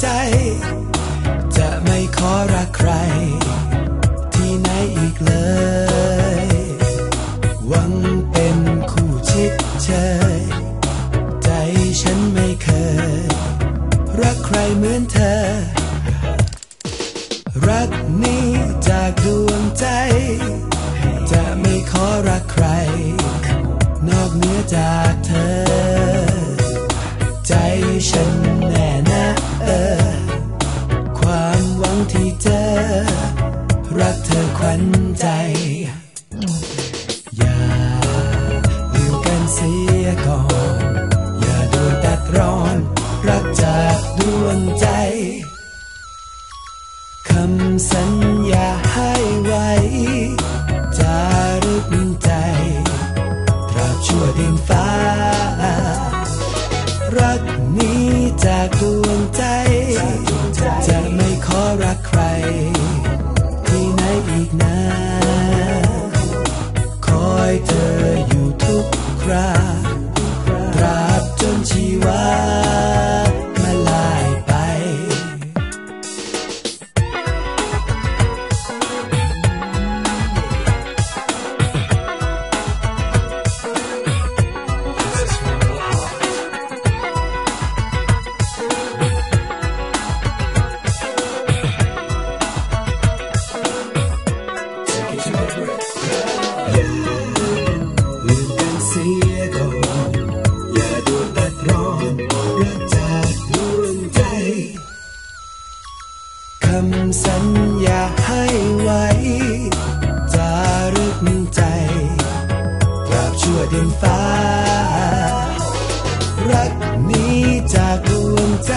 ใจ จะไม่ขอรักใคร ที่ไหนอีกเลย หวังเป็นคู่ชิดเชยใจฉันไม่เคย รักใครเหมือนเธอ รักนี้จากดวงใจ จะไม่ขอรักใคร นอกเหนือจากเธอ รักเธอขวัญใจ อย่าลืมกันเสียก่อน อย่าโดนตัดร้อน รักจากดวงใจ คำสัญญาให้ไว้จารึกใจ ตราบชั่วดินฟ้า รักนี้จากดวง เสียก่อนอย่าด่วนตัดร้อนรักจากดวงใจคำสัญญาให้ไว้จารึกใจตราบชั่วดินฟ้า รักนี้จากดวงใจ